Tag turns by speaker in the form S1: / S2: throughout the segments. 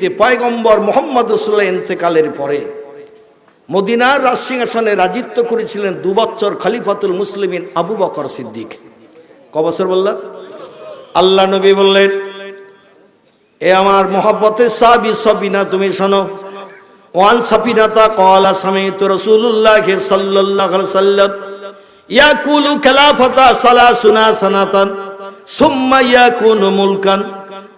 S1: পৃথিবীতে পয়গম্বর মোহাম্মদ রসুল্লাহ ইন্তেকালের পরে মদিনার রাজসিংহাসনে রাজিত্ব করেছিলেন দু বছর খলিফাতুল মুসলিমিন আবু বকর সিদ্দিক। ক বছর বললেন আল্লাহ নবী বললেন, এ আমার মোহাব্বতের সাবি সবিনা তুমি শোনো। ওয়ান সাফিনাতা কলা সামিত রাসূলুল্লাহ সাল্লাল্লাহু আলাইহি সাল্লাম, ইয়াকুলু খেলাফতা সালাসুনা সানাতান, সুম্মা ইয়াকুনু মুলকান।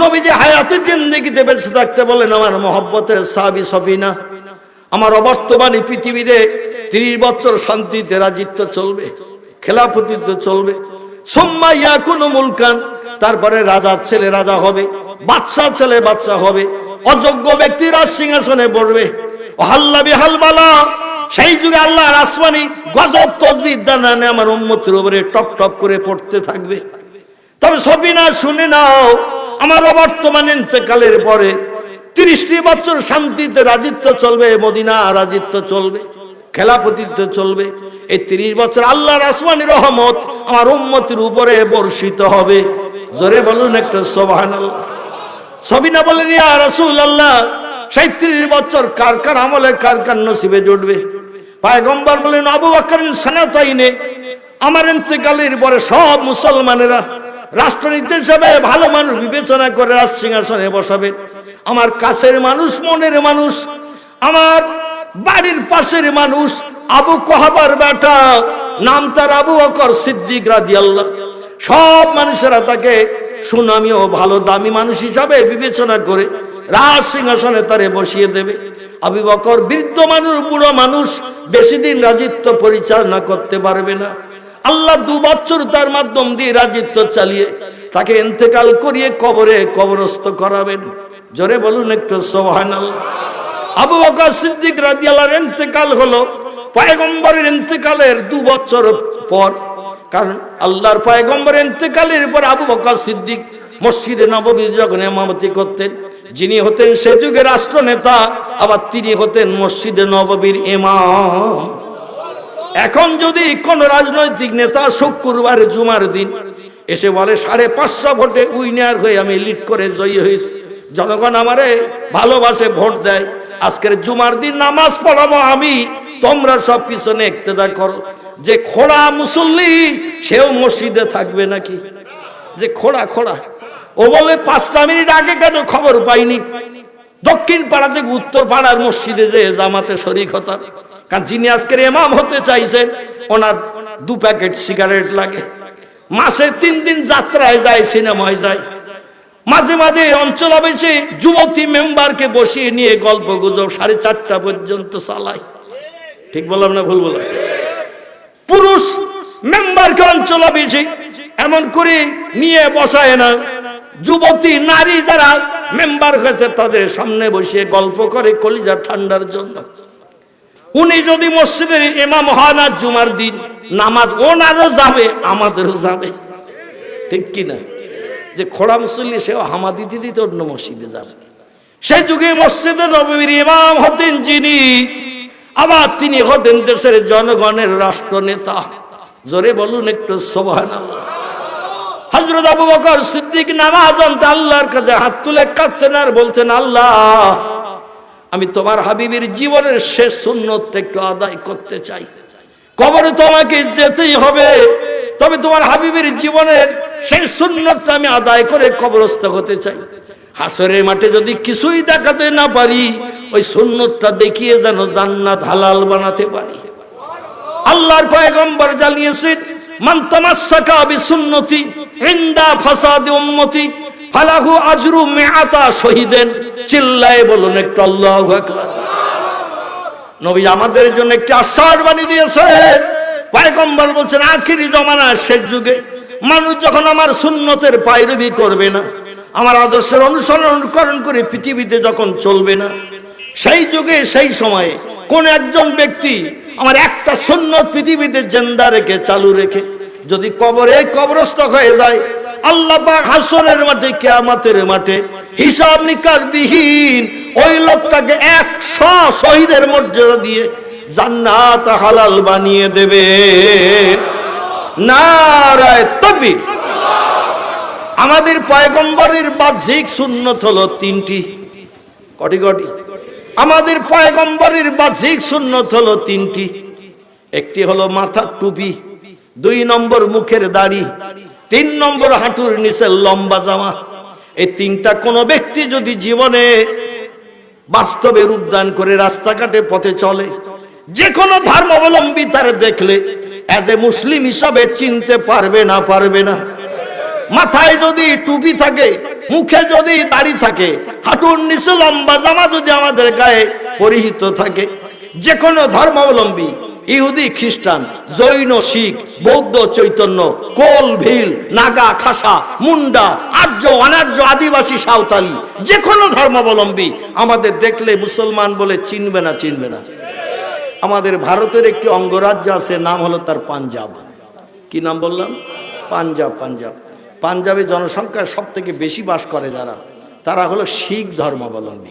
S1: নবীজি হায়াতে জিন্দিগিতে বেঁচে থাকতে বলেন, আমার মহব্বতের সাবি সবিনা আমার অবর্তমানী পৃথিবীতে তিরিশ বছর শান্তিতে রাজিত্ব চলবে খেলাপতিত্ব চলবে। সোম্মা ইয়া কোনো মুলকান, তারপরে রাজার ছেলে রাজা হবে বাদশা ছেলে বাদশা হবে, অযোগ্য ব্যক্তি রাজ সিংহাসনে বসবে হাল্লা বিহাল বালা, সেই যুগে আল্লাহর আসমানি গজব তদ্বির দানা আমার উম্মতের উপরে টপ টপ করে পড়তে থাকবে। তবে সবিনা শুনে নাও আমার অবর্তমান ইন্তেকালের পরে তিরিশটি বছর শান্তিতে রাজিত্ব চলবে, মদিনা রাজিত্ব চলবে, খেলাপতিত্ব চলবে। এই তিরিশ বছর আল্লাহর আসমানি রহমত আমার উম্মতির উপরে বর্ষিত হবে। জোরে বলুন একটু সোবাহান সবিনা বলেন ইয়া রাসূল আল্লাহ সেই তিরিশ বছর কার কার আমলে, কার কার নসিবে জুটবে? পায়গম্বর বলেন আবু বকর সানাতাইনে আমার ইন্তেকালের পরে সব মুসলমানেরা রাষ্ট্রনীতি হিসাবে ভালো মানুষ বিবেচনা করে রাজ সিংহাসনে বসাবে। আমার কাছের মানুষ, মনের মানুষ, আমার বাড়ির পাশের মানুষ, আবু কহাবার বেটা, নাম তার আবু বকর সিদ্দিক রাদিয়াল্লাহ। সব মানুষেরা তাকে সুনামি ও ভালো দামি মানুষ হিসাবে বিবেচনা করে রাজ সিংহাসনে তারে বসিয়ে দেবে। আবু বকর বৃদ্ধ মানুষ, বুড়ো মানুষ, বেশি দিন রাজিত্ব পরিচালনা করতে পারবে না। আল্লাহ দু বছর তার মাধ্যম দিয়ে রাজিত্ব চালিয়ে তাকে এন্তেকাল করিয়ে কবরে কবরস্থ করাবেন। জোরে বলুন একটু সোহান আবু বকর সিদ্দিক রাজিয়ালার ইন্তেকাল হলো পায়গম্বরের ইন্তেকালের দু বছর পর। কারণ আল্লাহর পয়গম্বর ইন্তেকালের পর আবু বকর সিদ্দিক মসজিদে নববী যখন ইমামতি করতেন, যিনি হতেন সে যুগের রাষ্ট্রনেতা, আবার তিনি হতেন মসজিদে নববীর ইমাম। এখন যদি কোন রাজনৈতিক নেতা শুক্রবার জুমার দিন এসে বলে, সাড়ে পাঁচশো ভোটে উইনার হয়ে আমি লিড করে জয়ী হয়েছি। জনগণ আমারে ভালোবাসে, ভোট দেয়। আজকের জুমার দিন নামাজ পড়াবো আমি, তোমরা সব পিছনে একতেদা করো। যে খোড়া মুসল্লি, সেও মসজিদে থাকবে নাকি? যে খোড়া খোড়া। ও বলে, পাঁচটা মিনিট আগে কেন খবর পাইনি? দক্ষিণ পাড়া থেকে উত্তর পাড়ার মসজিদে যে জামাতে শরিক হতাম। কারণ যিনি আজকের এমাম হতে চাইছেন ওনার দু প্যাকেট সিগারেট লাগে। মাসে তিন দিন যাত্রায় যায়, সিনেমায় যায়। মাঝে মাঝে অঞ্চল আবেশে যুবতী মেম্বারকে বসিয়ে নিয়ে গল্প গুজব সাড়ে চারটা পর্যন্ত চালায়। ঠিক বললাম না ভুল বললাম? পুরুষ মেম্বারকে অঞ্চল আবেশে এমন করে নিয়ে বসায় না। যুবতী নারী যারা মেম্বার হয়েছে, তাদের সামনে বসিয়ে গল্প করে কলিজা ঠান্ডার জন্য। উনি যদি মসজিদের ইমাম হন আর জুমার দিন, নামাজ ওনারও যাবে, আমাদেরও যাবে। ঠিক কিনা? যে খোড়া মুসল্লি, সেও হামাদি দিদি তো অন্য মসজিদে যাবে। সেই যুগে মসজিদে নবীর ইমাম হতেন যিনি, আবার তিনি হতেন দেশের জনগণের রাষ্ট্রনেতা। জোরে বলুন একটু সোভান হজরত আবু বকর সিদ্দিক নামাজ আল্লাহর কাছে হাত তুলে কাঁদতেন আর বলতেন, আল্লাহ আমি তোমার হাবিবের জীবনের শেষ সুন্নতটা একটু আদায় করতে চাই। কবরে তোমাকে যেতেই হবে। তবে তোমার হাবিবের জীবনের শেষ সুন্নতটা আমি আদায় করে কবরস্থ হতে চাই। হাসরের মাঠে যদি কিছুই দেখাতে না পারি, ওই সুন্নতটা দেখিয়ে যেন জান্নাত হালাল বানাতে পারি। আল্লাহর পয়গম্বর জানিয়েছেন, মান তামাসসাকা বিসুন্নতি ইনদা ফাসাদি উম্মতি ফালাহু আজরু মিআতা শহীদেন। চিল্লায়ে বলুন একটু আল্লাহু নবী আমাদের জন্য একটি আশ্বাস বাণী দিয়েছে পয়গম্বর বলছেন, আখিরি জমানা শেষ যুগে মানুষ যখন আমার সুন্নতের পায়রবি করবে না, আমার আদর্শের অনুসরণ অনুকরণ করে পৃথিবীতে যখন চলবে না, সেই যুগে, সেই সময়ে কোন একজন ব্যক্তি আমার একটা সুন্নত পৃথিবীতে জেন্দা রেখে, চালু রেখে যদি কবরে কবরস্থ হয়ে যায় আল্লাহ হাসরের মাঠে, কিয়ামতের মাঠে হিসাব নিকাশ বিহীন ওই লোকটাকে একশো শহীদের মর্যাদা দিয়ে জান্নাত হালাল বানিয়ে দেবে। আমাদের পয়গম্বরের বাহ্যিক সুন্নত হলো তিনটি। কটি কটি? আমাদের পয়গম্বরের বাহ্যিক সুন্নত হলো তিনটি। একটি হলো মাথার টুপি, দুই নম্বর মুখের দাড়ি তিন নম্বর হাঁটুর নিচে লম্বা জামা। এই তিনটা কোনো ব্যক্তি যদি জীবনে বাস্তবে রূপদান করে রাস্তাঘাটে পথে চলে যে কোনো ধর্মাবলম্বী তার দেখলে এজ এ মুসলিম হিসাবে চিনতে পারবে না পারবে না। মাথায় যদি টুপি থাকে, মুখে যদি দাড়ি থাকে, হাঁটুর নিচে লম্বা জামা যদি আমাদের গায়ে পরিহিত থাকে যে কোনো ধর্মাবলম্বী ইহুদি, খ্রিস্টান, জৈন, শিখ, বৌদ্ধ, চৈতন্য, কোল, ভিল, নাগা, খাসা, মুন্ডা, আর্য, অনার্য, আদিবাসী, সাঁওতালি যে কোনো ধর্মাবলম্বী, আমাদের দেখলে মুসলমান বলে চিনবে না চিনবে না। আমাদের ভারতের একটি অঙ্গরাজ্য আছে, নাম হলো তার পাঞ্জাব। কি নাম বললাম? পাঞ্জাব পাঞ্জাব। পাঞ্জাবে জনসংখ্যা সব থেকে বেশি বাস করে যারা, তারা হলো শিখ ধর্মাবলম্বী।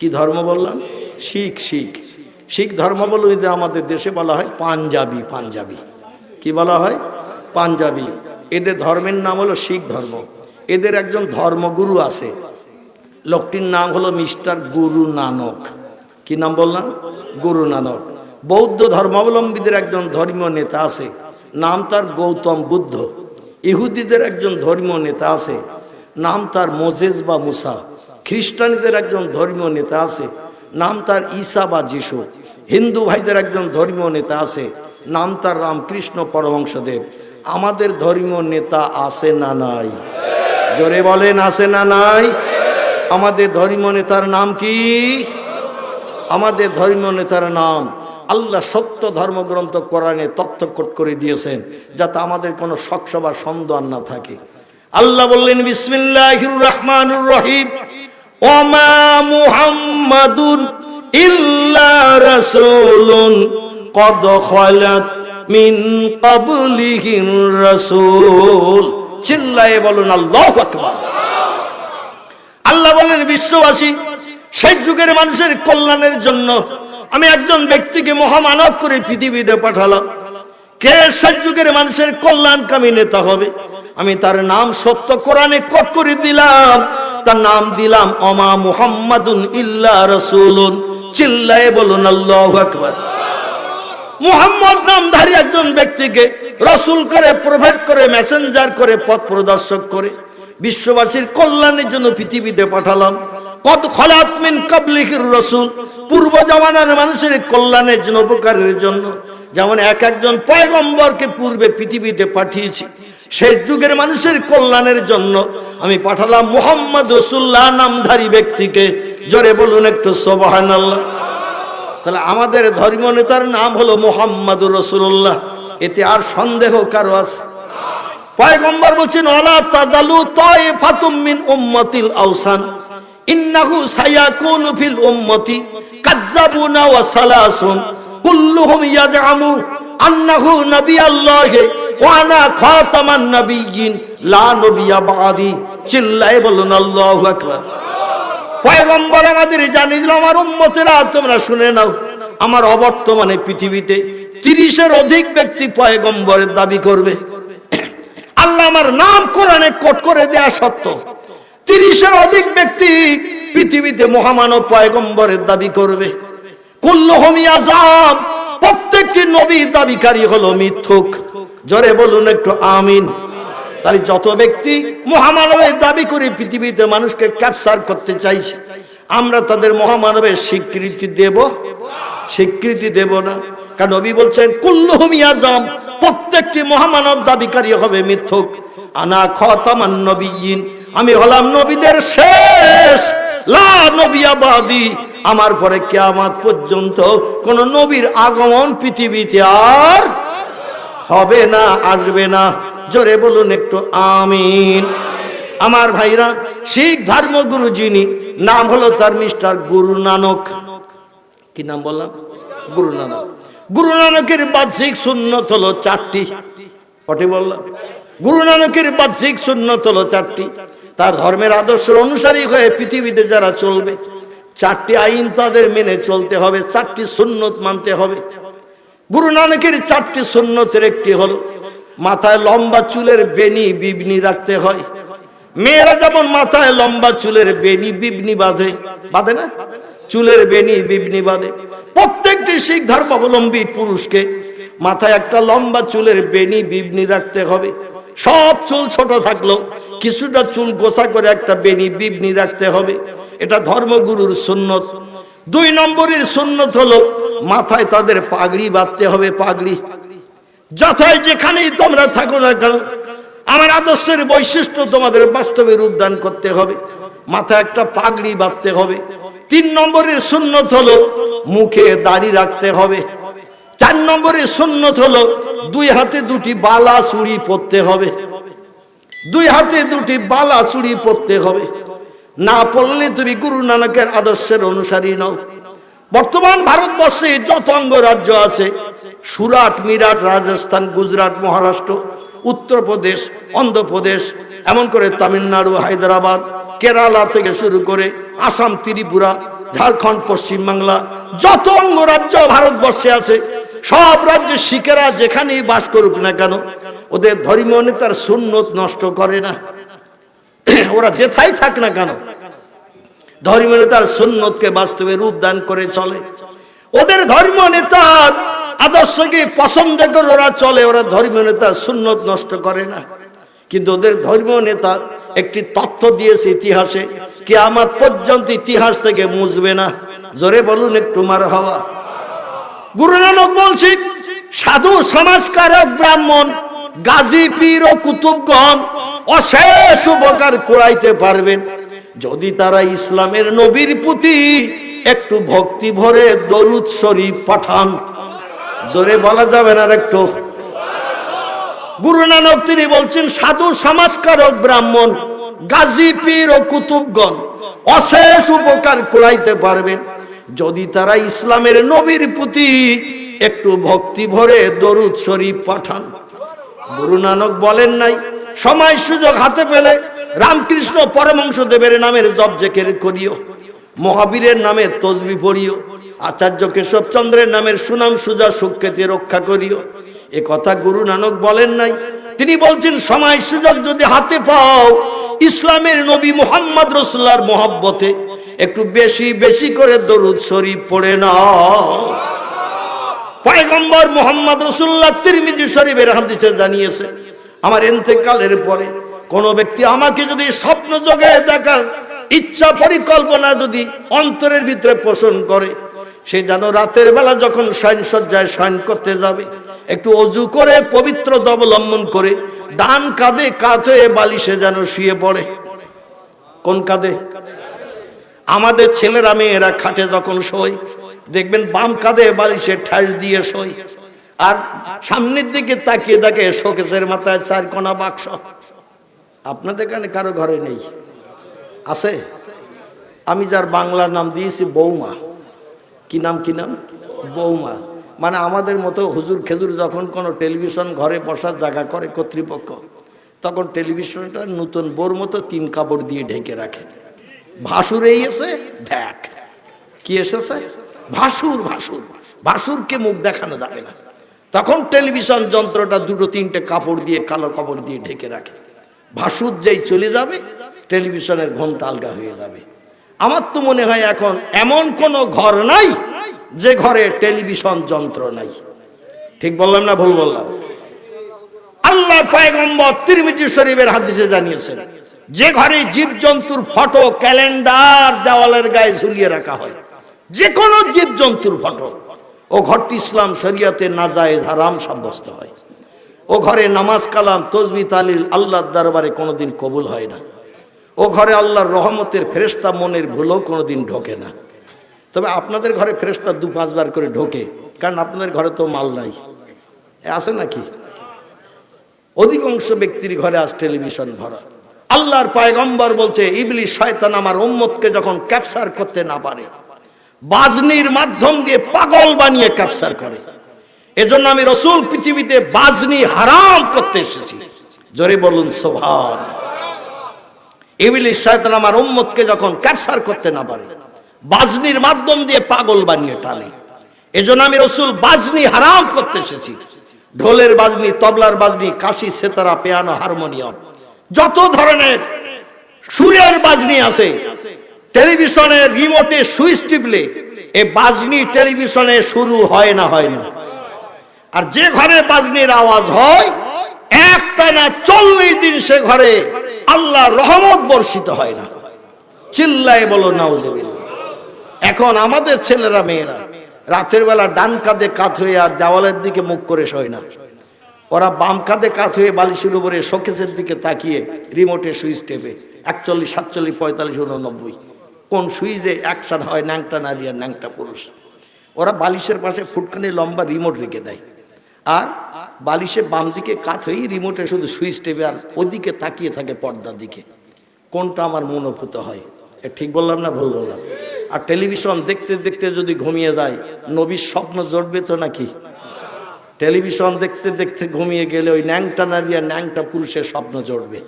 S1: কি ধর্ম বললাম? শিখ শিখ। শিখ ধর্মাবলম্বীদের আমাদের দেশে বলা হয় পাঞ্জাবি পাঞ্জাবি। কি বলা হয়? পাঞ্জাবি। এদের ধর্মের নাম হলো শিখ ধর্ম। এদের একজন ধর্মগুরু আছে। লোকটির নাম হলো মিস্টার গুরু নানক। কি নাম বললাম? গুরু নানক। বৌদ্ধ ধর্মাবলম্বীদের একজন ধর্মীয় নেতা আছে। নাম তার গৌতম বুদ্ধ। ইহুদিদের একজন ধর্মীয় নেতা আছে। নাম তার মোজেজ বা মুসা। খ্রিস্টানদের একজন ধর্মীয় নেতা আছে। নাম তার ঈসা বা যিশু। হিন্দু ভাইদের একজন ধর্মীয় নেতা আছে, নাম তার রামকৃষ্ণ পরমংশদেব আমাদের ধর্মীয় নেতা আছে না নাই? জোরে বলেন, আছে না নাই? আমাদের ধর্মীয় নেতার নাম কি? আমাদের ধর্মীয় নেতার নাম আল্লাহ সত্য ধর্মগ্রন্থ কোরআনে তথ্য কোট করে দিয়েছেন, যাতে আমাদের কোনো শক্ষ বা সন্দেহ না থাকে। আল্লাহ বললেন, বিসমিল্লাহির রহমানুর রহিম। ইল্লা কদ মিন চিল্লায়ে বলুন আল্লাহ বলেন, বিশ্ববাসী, সেই যুগের মানুষের কল্যাণের জন্য আমি একজন ব্যক্তিকে মহামানব করে পৃথিবীতে পাঠালাম। কে সেই যুগের মানুষের কল্যাণকামী নেতা হবে? আমি তার নাম সত্য কোরআনে কট করে দিলাম। তার নাম দিলাম, অমা মুহাম্মাদুন ইল্লা রসুলুন। চিল্লায়ে বলুন, আল্লাহ আকবার। মুহাম্মদ নামধারী একজন ব্যক্তিকে রসুল করে প্রভেট করে, মেসেঞ্জার করে, পথ প্রদর্শক করে বিশ্ববাসীর কল্যাণের জন্য পৃথিবীতে পাঠালাম। কত খলাত মিন কাবলিকের রসুল। পূর্ব জমানার মানুষের কল্যাণের জন্য, উপকারের জন্য। যেমন এক একজন পয়গম্বরকে পূর্বে পৃথিবীতে পাঠিয়েছি। সেই যুগের মানুষের কল্যাণের জন্য আমি পাঠালাম মোহাম্মদ রসুল্লাহ নামধারী ব্যক্তিকে। জোরে বলুন একটু সোবাহান তাহলে আমাদের ধর্মীয় নেতার নাম হলো মোহাম্মদুর রসুল্লাহ এতে আর সন্দেহ কারও আছে? পয়গম্বর বলছেন ওলা তাজালু তয় ফাতুম মিন উম্মতিল আওসান। ইন্নাহু সায়াকুনু ফিল উম্মতি কাজ্জাবুনা ওয়া সালাসুন। কুল্লুহুম ইয়াজআমু আন্নাহু নবিয়াল্লাহ ওয়া খাতামান নবিয়্যিন, লা নবিয়্যা বাদি। চিল্লায়ে বলুন, আল্লাহু আকবার। পয়গম্বর আমাদের আমার তোমরা শুনে নাও, আমার অবর্তমানে পৃথিবীতে তিরিশের অধিক ব্যক্তি পয়গম্বরের দাবি করবে। আল্লাহ আমার নাম কোরআনে কোট করে দেয়া সত্য। তিরিশের অধিক ব্যক্তি পৃথিবীতে মহামানব পয়গম্বরের দাবি করবে। কুল্লহমি আজাম প্রত্যেকটি নবী দাবিকারী হলো মিথ্যুক। জোরে বলুন একটু, আমিন। তাহলে যত ব্যক্তি মহামানবের দাবি করে পৃথিবীতে মানুষকে ক্যাপচার করতে চাইছে, আমরা তাদের মহামানবের স্বীকৃতি দেব। স্বীকৃতি দেব না। কারণ নবী বলছেন, কুল্লুহুম আজম প্রত্যেকটি মহামানব দাবিকারী হবে মিথ্যুক। আনা খতামান নবীন আমি হলাম নবীদের শেষ লা নবিয়াবাদি আমার পরে কিয়ামত পর্যন্ত কোন নবীর আগমন পৃথিবীতে আর হবে না, আসবে না। জোরে বলুন একটু, আমিন। আমার ভাইরা, শিখ ধর্মগুরু যিনি, নাম হলো তার মিস্টার গুরু নানক। কি নাম বললাম? গুরু নানক। গুরু নানকের বাহ্যিক সুন্নত হলো চারটি। কটি বললাম? গুরু নানকের বাহ্যিক সুন্নত হলো চারটি। তার ধর্মের আদর্শের অনুসারী হয়ে পৃথিবীতে যারা চলবে, চারটি আইন তাদের মেনে চলতে হবে, চারটি সুন্নত মানতে হবে। গুরু নানকের চারটি সুন্নতের একটি হলো, মাথায় লম্বা চুলের বেনি বিবনি রাখতে হয়। মেয়েরা যেমন মাথায় লম্বা চুলের বেনি বিবনি বাঁধে বাঁধে না? চুলের বেনি বিবনি বাঁধে। প্রত্যেকটি শিখ ধর্মাবলম্বী পুরুষকে মাথায় একটা লম্বা চুলের বেনি বিবনি রাখতে হবে। সব চুল ছোট থাকল কিছুটা চুল গোসা করে একটা বেনি বিবনি রাখতে হবে। এটা ধর্মগুরুর সুন্নত। দুই নম্বরের সুন্নত হলো মাথায় তাদের পাগড়ি বাঁধতে হবে, পাগড়ি। যথায় যেখানেই তোমরা থাকো না কেন, আমার আদর্শের বৈশিষ্ট্য তোমাদের বাস্তবে রূপদান করতে হবে। মাথায় একটা পাগড়ি বাঁধতে হবে। তিন নম্বরের সুন্নত হলো মুখে দাড়ি রাখতে হবে। চার নম্বরের সুন্নত হলো দুই হাতে দুটি বালা চুড়ি পরতে হবে। দুই হাতে দুটি বালা চুড়ি পরতে হবে। না পড়লে তুমি গুরু নানকের আদর্শের অনুসারী নও। বর্তমান ভারতবর্ষে যত অঙ্গরাজ্য আছে, সুরাট, মিরাট, রাজস্থান, গুজরাট, মহারাষ্ট্র, উত্তরপ্রদেশ, অন্ধ্রপ্রদেশ, এমন করে তামিলনাড়ু, হায়দ্রাবাদ, কেরালা থেকে শুরু করে আসাম, ত্রিপুরা, ঝাড়খণ্ড, পশ্চিমবাংলা, যত অঙ্গরাজ্য ভারতবর্ষে আছে, সব রাজ্যে শিখেরা যেখানেই বাস করুক না কেন, ওদের ধর্মীয় নেতার সুন্নত নষ্ট করে না। ওরা যেথাই থাক না কেন? ধর্মীয় নেতার সুন্নতকে বাস্তবে রূপ দান করে চলে। ওদের ধর্মীয় নেতার আদর্শকে পছন্দ করে ওরা চলে, ওরা ধর্মীয় নেতার সুন্নত নষ্ট করে না। কিন্তু ওদের ধর্মীয় নেতা একটি তথ্য দিয়েছে ইতিহাসে কে আমার পর্যন্ত ইতিহাস থেকে মুছবে না। জোরে বলুন একটু মার হওয়া। গুরু নানক বলছি সাধু, সমাজকারক, ব্রাহ্মণ গাজী পীর ও কুতুবগণ অশেষ উপকার করাইতে পারবেন। যদি তারা ইসলামের নবীর প্রতি একটু ভক্তি ভরে দরুদ শরীফ পাঠান। জোরে বলা যাবে না একটু? গুরু নানক তিনি বলছেন, সাধু, সমাজকারক, ব্রাহ্মণ গাজী পীর ও কুতুবগণ অশেষ উপকার করাইতে পারবেন। যদি তারা ইসলামের নবীর প্রতি একটু ভক্তি ভরে দরুদ শরীফ পাঠান। গুরু নানক বলেন নাই, সময় সুযোগ হাতে পেলে রামকৃষ্ণ পরমংশ দেবের নামের জব জেকের করিও, মহাবীরের নামে তসবি পড়িও, আচার্য কেশবচন্দ্রের নামের সুনাম সুজা সুখ্যাতি রক্ষা করিও। এ কথা গুরু নানক বলেন নাই, তিনি বলছেন, সময় সুযোগ যদি হাতে পাও, ইসলামের নবী মোহাম্মদ রসুল্লার মোহাব্বতে একটু বেশি বেশি করে দরুদ শরীফ পড়ে নাও। পয়গম্বর মোহাম্মদ রসুল্লাহ তিরমিজি শরীফের হাদিসে জানিয়েছে, আমার এন্তেকালের পরে কোন ব্যক্তি আমাকে যদি স্বপ্ন যোগে দেখার ইচ্ছা পরিকল্পনা যদি অন্তরের ভিতরে পোষণ করে, সে যেন রাতের বেলা যখন শয়ন সজ্জায় শয়ন করতে যাবে, একটু অজু করে পবিত্র অবলম্বন করে ডান কাঁধে কাঁধ হয়ে বালিশে যেন শুয়ে পড়ে। কোন কাঁধে? আমাদের ছেলেরা, মেয়েরা খাটে যখন শোয় দেখবেন বাম কাঁধে বালিশে ঠাস দিয়ে শোয়। আর সামনের দিকে তাকিয়ে দেখে শোকেশের মাথায় চার কোনা বাক্স। আপনাদের এখানে কারও ঘরে নেই? আছে? আমি যার বাংলার নাম দিয়েছি বৌমা। কি নাম কি নাম? বৌমা। মানে আমাদের মতো হুজুর খেজুর যখন কোনো টেলিভিশন ঘরে বসার জায়গা করে কর্তৃপক্ষ, তখন টেলিভিশনটা নতুন বোর মতো তিন কাপড় দিয়ে ঢেকে রাখে। ভাসুর এই এসে ঢ্যাক কি এসেছে? ভাসুর ভাসুর। ভাসুরকে মুখ দেখানো যাবে না। তখন টেলিভিশন যন্ত্রটা দুটো তিনটে কাপড় দিয়ে কালো কাপড় দিয়ে ঢেকে রাখে। ভাসুর যেই চলে যাবে, টেলিভিশনের ঘণ্টা আলগা হয়ে যাবে। আমার তো মনে হয় এখন এমন কোন ঘর নাই যে ঘরে টেলিভিশন যন্ত্র নাই। ঠিক বললাম না ভুল বললাম? আল্লাহ পয়গম্বর তিরমিজি শরীফের হাদিসে জানিয়েছেন, যে ঘরে জীবজন্তুর ফটো, ক্যালেন্ডার, দেওয়ালের গায়ে ঝুলিয়ে রাখা হয়। যে কোনো জীবজন্তুর ফটো ও ঘরটি ইসলাম শরিয়াতে নাজায়েজ হারাম সাব্যস্ত হয়। ও ঘরে নামাজ, কালাম, তসবি, তালিল আল্লাহর দরবারে কোনোদিন কবুল হয় না। ও ঘরে আল্লাহর রহমতের ফেরেস্তা মনের ভুলও কোনোদিন ঢোকে না। তবে আপনাদের ঘরে ফেরেস্তা দু পাঁচবার করে ঢোকে, কারণ আপনাদের ঘরে তো মাল নাই। আছে নাকি? অধিকাংশ ব্যক্তির ঘরে আজ টেলিভিশন ভরা। আল্লাহর পায়গম্বর বলছে ইবলি শয়তান আমার উম্মতকে যখন ক্যাপচার করতে না পারে বাজনির মাধ্যম দিয়ে পাগল বানিয়ে ক্যাপচার করে। এজন্য আমি রসুল পৃথিবীতে বাজনি হারাম করতে এসেছি। জোরে বলুন সোভান শয়তান আমার উম্মতকে যখন ক্যাপচার করতে না পারে, বাজনির মাধ্যম দিয়ে পাগল বানিয়ে টানে। এজন্য আমি রসুল বাজনি হারাম করতে এসেছি। ঢোলের বাজনি, তবলার বাজনি, কাশি, সেতারা, পেয়ানো, হারমোনিয়াম, যত ধরনের সুরের বাজনি আছে টেলিভিশনের রিমোটে সুইচ টিপলে এ বাজনি টেলিভিশনে শুরু হয় না হয় না। আর যে ঘরে বাজনির আওয়াজ হয় একটা না চল্লিশ দিন সে ঘরে আল্লাহ রহমত বর্ষিত হয় না। চিল্লায় বলো, নাউজেবিল্লাহ। এখন আমাদের ছেলেরা, মেয়েরা, রাতের বেলা ডান কাঁধে কাত হয়ে আর দেওয়ালের দিকে মুখ করে শোয় না। ওরা বাম কাঁধে কাত হয়ে বালিশের উপরে শোকেসের দিকে তাকিয়ে রিমোটে সুইচ টেপে একচল্লিশ, সাতচল্লিশ, পঁয়তাল্লিশ, উননব্বই। কোন সুইচে অ্যাকশন হয়, ন্যাংটা নারী আর ন্যাংটা পুরুষ। ওরা বালিশের পাশে ফুটখানি লম্বা রিমোট রেখে দেয়। আর বালিশে বাম দিকে কাত হয়েই রিমোটে শুধু সুইচ টেপে আর ওদিকে তাকিয়ে থাকে পর্দার দিকে। কোনটা আমার মনোভূত হয়? এ ঠিক বললাম না ভুল বললাম? আর টেলিভিশন দেখতে দেখতে যদি ঘুমিয়ে যায়, নবীর স্বপ্ন জড়বে তো নাকি? টেলিভিশন দেখতে দেখতে ঘুমিয়ে গেলে ওই ন্যাংটা নারী আর ন্যাংটা পুরুষের স্বপ্ন জড়বে।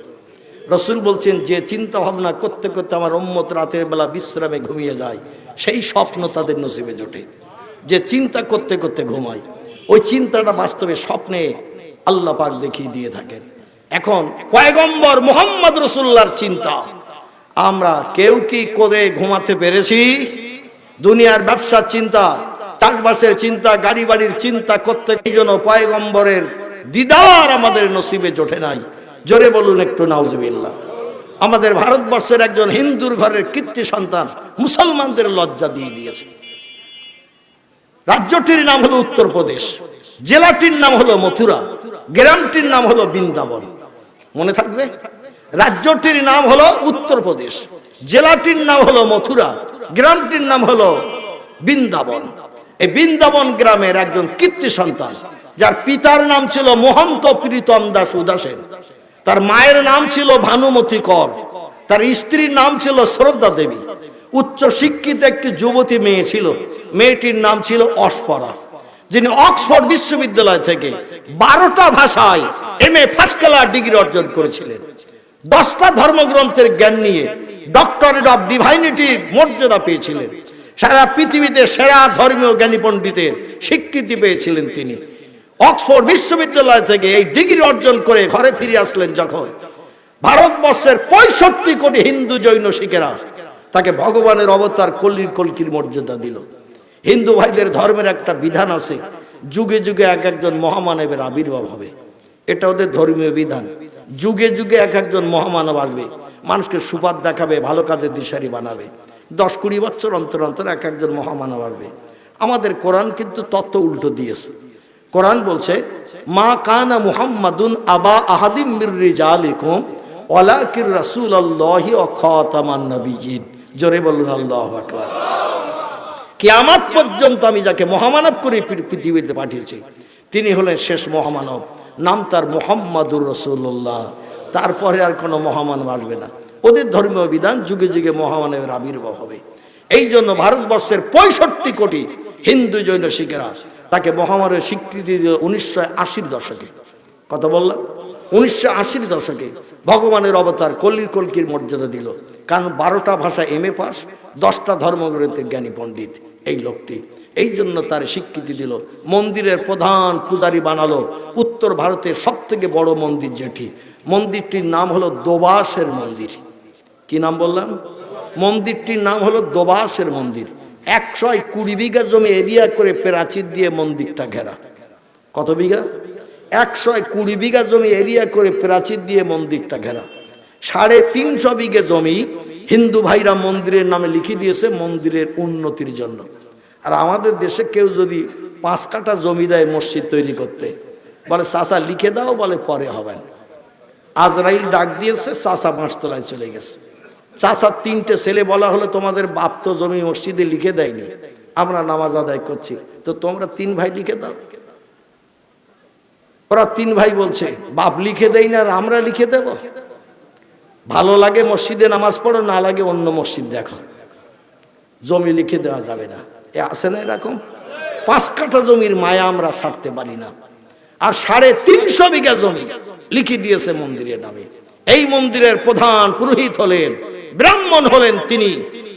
S1: রসুল বলছেন, যে চিন্তা ভাবনা করতে করতে আমার উম্মত রাতের বেলা বিশ্রামে ঘুমিয়ে যায়, সেই স্বপ্ন তাদের নসিবে জোটে। যে চিন্তা করতে করতে ঘুমায়, ওই চিন্তাটা বাস্তবে স্বপ্নে আল্লাহ পাক দেখিয়ে দিয়ে থাকেন। এখন পয়গম্বর মোহাম্মদ রসুল্লার চিন্তা, আমরা কেউ কি করে ঘুমাতে পেরেছি? দুনিয়ার ব্যবসার চিন্তা, চাষবাসের চিন্তা, গাড়ি বাড়ির চিন্তা করতে, এই জন্য পয়গম্বরের দিদার আমাদের নসিবে জোটে নাই। জোরে বলুন একটু নাউজবিল্লা আমাদের ভারতবর্ষের একজন হিন্দুর ঘরের কীর্তি সন্তান মুসলমানদের লজ্জা দিয়ে দিয়েছে। রাজ্যটির নাম হলো উত্তরপ্রদেশ জেলাটির নাম হলো মথুরা গ্রামটির নাম হলো বৃন্দাবন। মনে থাকবে? রাজ্যটির নাম হলো উত্তরপ্রদেশ জেলাটির নাম হলো মথুরা গ্রামটির নাম হলো বৃন্দাবন। এই বৃন্দাবন গ্রামের একজন কীর্তি সন্তান যার পিতার নাম ছিল মহন্ত প্রীতম দাস উদাসেন। তার মায়ের নাম ছিল ভানুমতি কর। তার স্ত্রীর নাম ছিল শ্রদ্ধা দেবী। উচ্চ শিক্ষিত একটি যুবতী মেয়ে ছিল। মেয়েটির নাম ছিল অস্পরা। যিনি অক্সফোর্ড বিশ্ববিদ্যালয় থেকে বারোটা ভাষায় M A first class degree অর্জন করেছিলেন। দশটা ধর্মগ্রন্থের জ্ঞান নিয়ে ডক্টরেট অফ ডিভাইনিটির মর্যাদা পেয়েছিলেন। সারা পৃথিবীতে সেরা ধর্মীয় জ্ঞানী পণ্ডিতের স্বীকৃতি পেয়েছিলেন তিনি। অক্সফোর্ড বিশ্ববিদ্যালয় থেকে এই ডিগ্রি অর্জন করে ঘরে ফিরে আসলেন যখন। ভারতবর্ষের পঁয়ষট্টি কোটি হিন্দু জৈন শিখেরা তাকে ভগবানের অবতার কল্লির কলকির মর্যাদা দিল। হিন্দু ভাইদের ধর্মের একটা বিধান আছে, যুগে যুগে এক একজন মহামানবের আবির্ভাব হবে। এটা ওদের ধর্মীয় বিধান। যুগে যুগে এক একজন মহামানব আসবে, মানুষকে সুপাত দেখাবে, ভালো কাজের দিশারি বানাবে। দশ কুড়ি বছর অন্তর অন্তর এক একজন মহামানব আসবে। আমাদের কোরআন কিন্তু তত্ত্ব উল্টো দিয়েছে। কোরআন বলছে, মা কানা মুহাম্মাদুন আবা আহাদিম মির রিজালিকুম, ওয়ালাকির রাসূলুল্লাহি ওয়া খাতামান নবিয়্যিন। জোরে বলুন, আল্লাহু আকবার। কিয়ামত পর্যন্ত আমি যাকে মহামানব করে পৃথিবীতে পাঠিয়েছি, তিনি হলেন শেষ মহামানব, নাম তার মোহাম্মদুর রসুল্লাহ তারপরে আর কোনো মহামানব আসবে না। ওদের ধর্মীয় বিধান যুগে যুগে মহামানবের আবির্ভাব হবে। এই জন্য ভারতবর্ষের পঁয়ষট্টি কোটি হিন্দু জৈন শিখেরা তাকে মহামানবের স্বীকৃতি দিল উনিশশো আশির দশকে। কত বললাম? উনিশশো আশির দশকে ভগবানের অবতার কল্লির কলকির মর্যাদা দিল। কারণ বারোটা ভাষা এম এ পাস, দশটা ধর্মগ্রন্থের জ্ঞানী পণ্ডিত এই লোকটি। এই জন্য তার স্বীকৃতি দিল। মন্দিরের প্রধান পূজারী বানালো উত্তর ভারতের সব থেকে বড় মন্দির যেটি মন্দিরটির নাম হলো দোবাসের মন্দির। কি নাম বললাম? মন্দিরটির নাম হলো দোবাসের মন্দির। একশো কুড়ি বিঘা জমি এরিয়া করে প্রাচীর দিয়ে মন্দিরটা ঘেরা। কত বিঘা? একশো কুড়ি বিঘা জমি এরিয়া করে প্রাচীর দিয়ে মন্দিরটা ঘেরা। সাড়ে তিনশো বিঘে জমি হিন্দু ভাইরা মন্দিরের নামে লিখে দিয়েছে মন্দিরের উন্নতির জন্য। আর আমাদের দেশে কেউ যদি পাঁচ কাঠা জমি দেয় মসজিদ তৈরি করতে, বলে চাষা লিখে দাও, বলে, পরে হবেন আজরাইল ডাক দিয়েছে চাষা পাঁচতলায় চলে গেছে। চাষার তিনটে ছেলে বলা হলো তোমাদের বাপ তো জমি মসজিদে লিখে দেয়নি। আমরা নামাজ আদায় করছি। তো তোমরা তিন ভাই লিখে দাও। ওরা তিন ভাই বলছে, বাপ লিখে দেয় না আর আমরা লিখে দেব? ভালো লাগে মসজিদে নামাজ পড়ো, না লাগে অন্য মসজিদ দেখো। জমি লিখে দেওয়া যাবে না। এ আছে না এরকম? পাঁচ কাঠা জমির মায়া আমরা ছাড়তে পারি না। আর সাড়ে তিনশো বিঘা জমি লিখে দিয়েছে মন্দিরের নামে। এই মন্দিরের প্রধান পুরোহিত হলেন। ব্রাহ্মণ হলেন তিনি,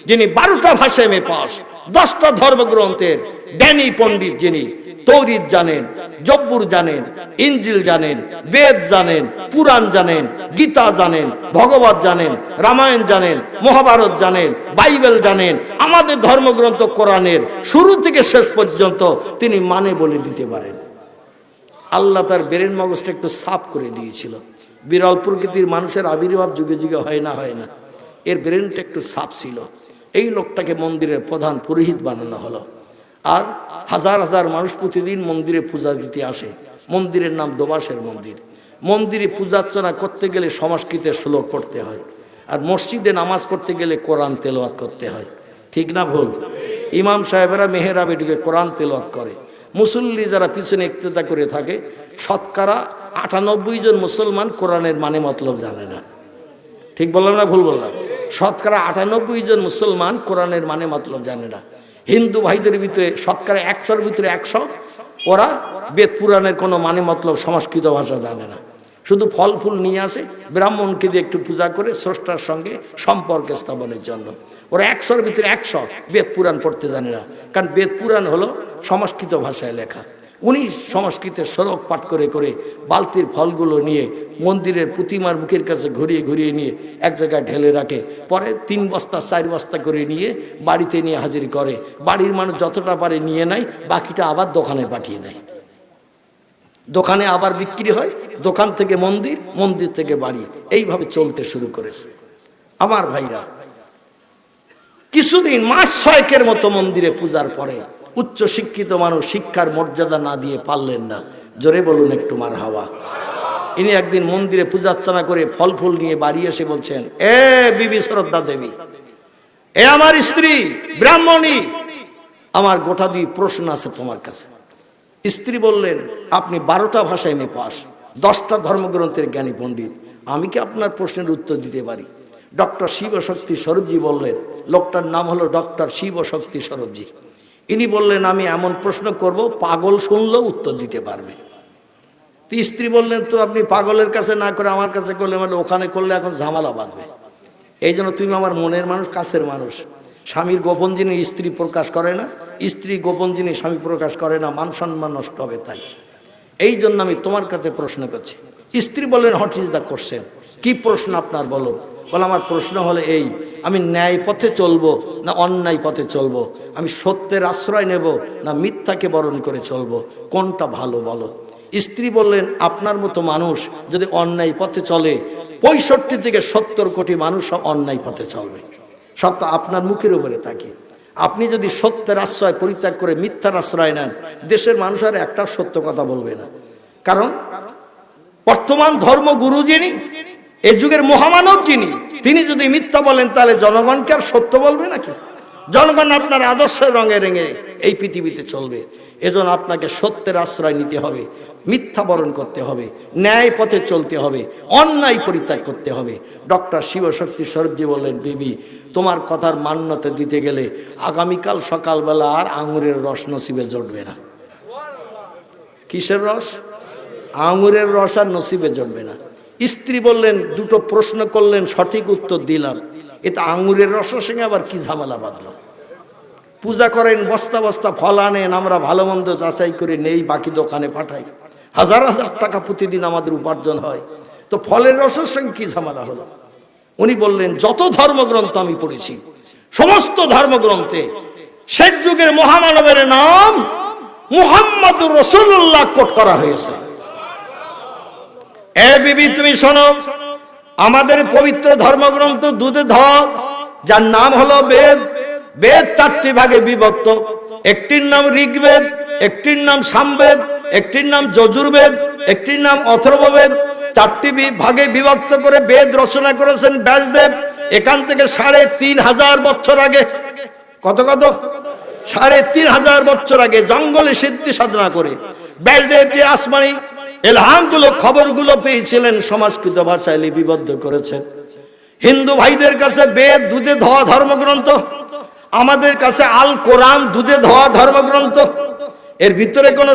S1: যিনি বারোটা ভাষায় মে পাস, দশটা ধর্মগ্রন্থের জ্ঞানী পণ্ডিত যিনি, তৌরিদ জানেন, জব্বুর জানেন ইঞ্জিল জানেন, বেদ জানেন, পুরাণ জানেন, গীতা জানেন, ভগবত জানেন, রামায়ণ জানেন, মহাভারত জানেন, বাইবেল জানেন, আমাদের ধর্মগ্রন্থ কোরআনের শুরু থেকে শেষ পর্যন্ত তিনি মানে বলে দিতে পারেন। আল্লাহ তার বেরেন মগজটা একটু সাফ করে দিয়েছিল। বিরল প্রকৃতির মানুষের আবির্ভাব যুগে যুগে হয় না হয় না। এর ব্রেনটা একটু সাফ ছিল। এই লোকটাকে মন্দিরের প্রধান পুরোহিত বানানো হলো। আর হাজার হাজার মানুষ প্রতিদিন মন্দিরে পূজা দিতে আসে। মন্দিরের নাম দোবাসের মন্দির। মন্দিরে পূজার্চনা করতে গেলে সংস্কৃতের শ্লোক পড়তে হয়। আর মসজিদে নামাজ পড়তে গেলে কোরআন তেলোয়াত করতে হয়। ঠিক না ভুল? ইমাম সাহেবেরা মেহেরাবে ঢুকে কোরআন তেলোয়াত করে। মুসল্লি যারা পিছনে ইক্তেতা করে থাকে, শতকরা আটানব্বই জন মুসলমান কোরআনের মানে মতলব জানে না। ঠিক বললাম না ভুল বললাম? শতকরা আটানব্বই জন মুসলমান কোরআনের মানে মতলব জানে না। হিন্দু ভাইদের ভিতরে শতকরা একশোর ভিতরে একশো, ওরা বেদ পুরাণের কোনো মানে মতলব সংস্কৃত ভাষা জানে না। শুধু ফল ফুল নিয়ে আসে, ব্রাহ্মণকে দিয়ে একটু পূজা করে স্রষ্টার সঙ্গে সম্পর্ক স্থাপনের জন্য। ওরা একশোর ভিতরে একশো বেদ পুরাণ পড়তে জানে না। কারণ বেদ পুরাণ হলো সংস্কৃত ভাষায় লেখা। উনি সংস্কৃতের সড়ক পাঠ করে করে বালতির ফলগুলো নিয়ে মন্দিরের প্রতিমার মুখের কাছে ঘুরিয়ে ঘুরিয়ে নিয়ে এক জায়গায় ঢেলে রাখে। পরে তিন বস্তা, চার বস্তা করে নিয়ে বাড়িতে নিয়ে হাজির করে। বাড়ির মানুষ যতটা পারে নিয়ে নেয়, বাকিটা আবার দোকানে পাঠিয়ে দেয়। দোকানে আবার বিক্রি হয়, দোকান থেকে মন্দির মন্দির থেকে বাড়ি। এইভাবে চলতে শুরু করেছে। আমার ভাইরা, কিছুদিন, মাস ছয়েকের মতো মন্দিরে পূজার পরে উচ্চ শিক্ষিত মানুষ শিক্ষার মর্যাদা না দিয়ে পারলেন না। জোরে বলুন একটু মার হাওয়া। ইনি একদিন মন্দিরে পূজার্চনা করে ফল ফুল নিয়ে বাড়ি এসে বলছেন, এ বিবি শ্রদ্ধা দেবী, এ আমার স্ত্রী ব্রাহ্মণী, আমার গোটা দুই প্রশ্ন আছে তোমার কাছে। স্ত্রী বললেন, আপনি বারোটা ভাষায় মে পাস দশটা ধর্মগ্রন্থের জ্ঞানী পণ্ডিত, আমি কি আপনার প্রশ্নের উত্তর দিতে পারি? ডক্টর শিবশক্তি স্বরূপজি বললেন, লোকটার নাম হলো ডক্টর শিবশক্তি স্বরূপজি। ইনি বললেন, আমি এমন প্রশ্ন করব, পাগল শুনলেও উত্তর দিতে পারবে। তো স্ত্রী বললেন, তো আপনি পাগলের কাছে না করে আমার কাছে করলে মানে ওখানে করলে এখন ঝামেলা বাঁধবে। এই জন্য তুমি আমার মনের মানুষ, কাছের মানুষ। স্বামীর গোপন জিনিস স্ত্রী প্রকাশ করে না, স্ত্রী গোপন জিনিস স্বামী প্রকাশ করে না, মান সম্মান নষ্ট হবে তাই। এই জন্য আমি তোমার কাছে প্রশ্ন করছি। স্ত্রী বললেন হঠিদা কোশ্চেন কি প্রশ্ন আপনার বলো? বলে, আমার প্রশ্ন হলে এই আমি ন্যায় পথে চলবো, না অন্যায় পথে চলবো? আমি সত্যের আশ্রয় নেব, না মিথ্যাকে বরণ করে চলবো? কোনটা ভালো বলো? স্ত্রী বললেন, আপনার মতো মানুষ যদি অন্যায় পথে চলে, পঁয়ষট্টি থেকে সত্তর কোটি মানুষ অন্যায় পথে চলবে। সব তো আপনার মুখের উপরে থাকে। আপনি যদি সত্যের আশ্রয় পরিত্যাগ করে মিথ্যার আশ্রয় নেন, দেশের মানুষ আর একটা সত্য কথা বলবে না। কারণ, বর্তমান ধর্মগুরু যিনি এ যুগের মহামানব যিনি, তিনি যদি মিথ্যা বলেন, তাহলে জনগণকে আর সত্য বলবে নাকি? জনগণ আপনার আদর্শের রঙে রেঙে এই পৃথিবীতে চলবে। এজন্য আপনাকে সত্যের আশ্রয় নিতে হবে, মিথ্যা বরণ করতে হবে, ন্যায় পথে চলতে হবে, অন্যায় পরিত্যাগ করতে হবে। ডক্টর শিবশক্তি স্বরূপজি বললেন, বিবি, তোমার কথার মান্যতা দিতে গেলে আগামীকাল সকালবেলা আর আঙুরের রস নসিবে জটবে না। কিসের রস? আঙুরের রস আর নসিবে জটবে না। স্ত্রী বললেন, দুটো প্রশ্ন করলেন, সঠিক উত্তর দিলাম। এতে আঙুরের রসের সঙ্গে আবার কি ঝামেলা বাঁধলো? পূজা করেন, বস্তা বস্তা ফল আনেন, আমরা ভালো মন্দ যাচাই করে নেই, বাকি দোকানে পাঠাই। হাজার হাজার টাকা প্রতিদিন আমাদের উপার্জন হয়। তো ফলের রসের সঙ্গে কি ঝামেলা হলো? উনি বললেন, যত ধর্মগ্রন্থ আমি পড়েছি, সমস্ত ধর্মগ্রন্থে শেষ যুগের মহামানবের নাম মুহাম্মদ রসুল্লাহ কোট করা হয়েছে। এ বিবি, তুমি শোনো। আমাদের পবিত্র ধর্মগ্রন্থ দুধে ধর যার নাম হলো বেদ। বেদ চারটি ভাগে বিভক্ত। একটির নাম ঋগ্বেদ, একটির নাম সামবেদ, একটির নাম যজুর্বেদ, একটির নাম অথর্ববেদ। চারটি ভাগে বিভক্ত করে বেদ রচনা করেছেন ব্যাসদেব। এখান থেকে সাড়ে তিন হাজার বছর আগে, কত কত? সাড়ে তিন হাজার বছর আগে জঙ্গলে সিদ্ধি সাধনা করে ব্যাসদেব যে আসমানি এলহামগুলো খবরগুলো পেয়েছিলেন সংস্কৃত ভাষায় লিপিবদ্ধ করেছেন। হিন্দু ভাইদের কাছে বেদ, দুধে ধোয়া ধর্মগ্রন্থ, আমাদের কাছে আল কোরআন, দুধে ধোয়া ধর্মগ্রন্থ। এর ভিতরে কোনো